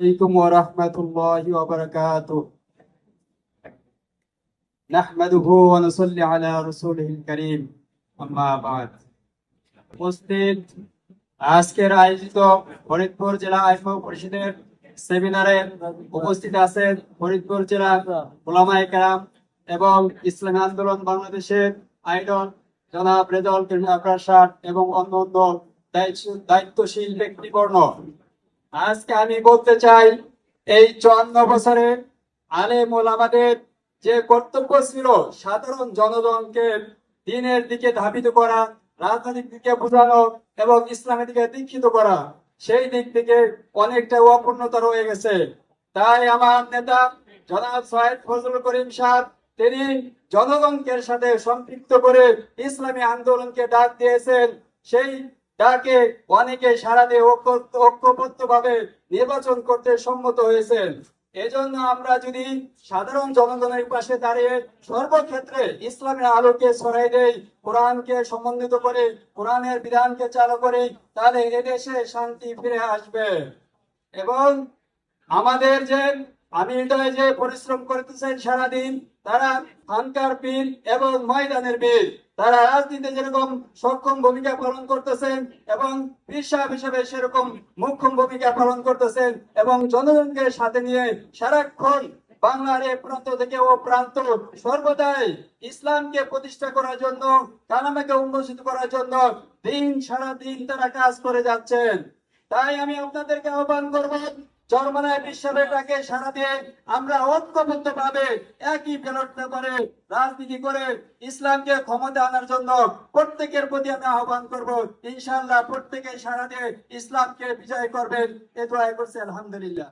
عليكم ورحمة الله وبركاته نحمده ونصلي على رسوله الكريم أما بعد উপস্থিত আজকের আয়োজিত ফরিদপুর জেলা আইফ পরিষদের সেমিনারে উপস্থিত আছেন ফরিদপুর জেলা ওলামায়ে কেরাম এবং ইসলামী আন্দোলন বাংলাদেশের আইডল জনাব রেজল প্রাসাদ এবং অন্য অন্য দায়িত্ব- দায়িত্বশীল ব্যক্তিবর্ণ আজকে আমি বলতে চাই, এই চুয়ান্ন বছরে আলেম ওলামাদের যে কর্তব্য ছিল সাধারণ জনগণকে দিনের দিকে ধাবিত করা, রাজনৈতিক দিকে বোঝানো এবং ইসলামের দিকে দীক্ষিত করা, সেই দিক থেকে অনেকটা অপূর্ণতা রয়ে গেছে। তাই আমার নেতা জনাব সাহেব ফজলুল করিম সাহেব, তিনি জনগণকে সাথে সম্পৃক্ত করে ইসলামী আন্দোলনকে ডাক দিয়েছেন। সেই ডাকে অনেকে সারা দিয়ে ঐক্যবদ্ধ ভাবে নির্বাচন করতে সম্মত হয়েছেন। এজন্য আমরা যদি সাধারণ জনগণের পাশে দাঁড়িয়ে সর্বক্ষেত্রে ইসলামের আলোকে ছড়াই দেই, কোরআনকে সমন্বিত করে, কোরআনের বিধানকে চালু করে, তাহলে এদেশে শান্তি ফিরে আসবে। এবং আমাদের যে আমিরদয় যে পরিশ্রম করতেছেন সারাদিন তারা খানকার বীর এবং ময়দানের বীর। তারা রাজনীতিতে যেরকম সক্ষম ভূমিকা পালন করতেছেন এবং সাহেব হিসেবে সেরকম মুখ্য ভূমিকা পালন করতেছেন এবং জনগণকে সাথে নিয়ে সারাক্ষণ বাংলার এ প্রান্ত থেকে ও প্রান্ত সর্বদাই ইসলামকে প্রতিষ্ঠা করার জন্য, কালামাকে উন্মোচিত করার জন্য দিন সারা দিন তারা কাজ করে যাচ্ছেন। তাই আমি আপনাদেরকে আহ্বান করব চরমনায় বিশ্বটাকে সারা দিয়ে আমরা ঐক্যবদ্ধ ভাবে একই ফেরত করে রাজনীতি করে ইসলামকে ক্ষমতা আনার জন্য প্রত্যেকের প্রতি আমি আহ্বান করব। ইনশাল্লাহ প্রত্যেকে সারা দিয়ে ইসলামকে বিজয় করবেন। এ দোয়া করছে, আলহামদুলিল্লাহ।